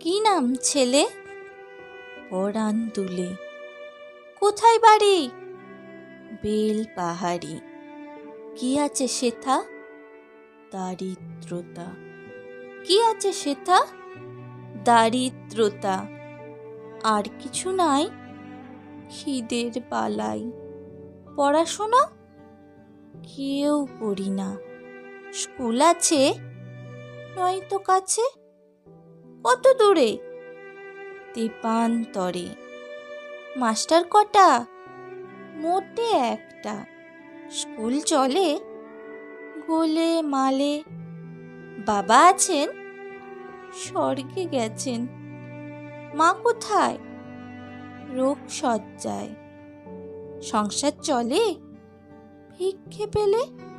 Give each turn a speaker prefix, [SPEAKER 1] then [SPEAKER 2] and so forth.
[SPEAKER 1] কি নাম ছেলে? পরাণ তুলে কোথায় বাড়ি? বেল পাহাড়ি কি আছে সেথা দারিদ্রতা। কি আছে সেথা দারিদ্রতা। আর কিছু নাই? খিদের বালাই পড়াশোনা? কেউ পড়ি না। স্কুল আছে? নয়তো কাছে? কত দূরে? তেপান্তরে। মাস্টার কটা? মোটে একটা। স্কুল চলে? গোলে মালে। বাবা আছেন? স্বর্গে গেছেন। মা কোথায়? রোগ সজ্জায় সংসার চলে? ভিক্ষে পেলে?